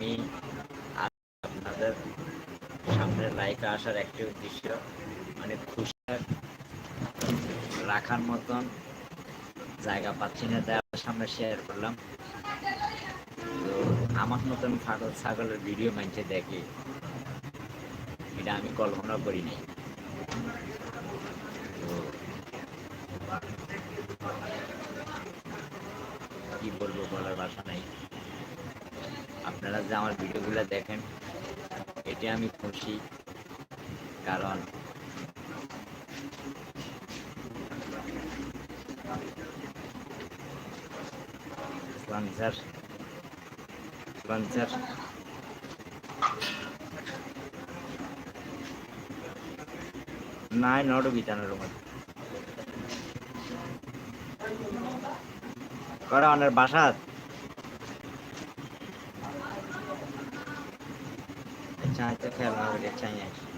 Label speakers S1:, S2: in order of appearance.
S1: আমি আপনাদের সামনে লাইফে আসার একটি উদ্দেশ্য মানে খুশি রাখার মতন জায়গা পাচ্ছি না, তাই আপনার সামনে শেয়ার করলাম। তো আমার মতন ছাগল ছাগলের ভিডিও মানছে দেখে। এটা আমি কল্পনা করি নাই। কি বলব বলার ভাষা নাই। আপনারা যে আমার ভিডিওগুলো দেখেন, এতে আমি খুশি, কারণ নাই, নট বিতানোর মধ্যে করা অনের Cari tipe lalu.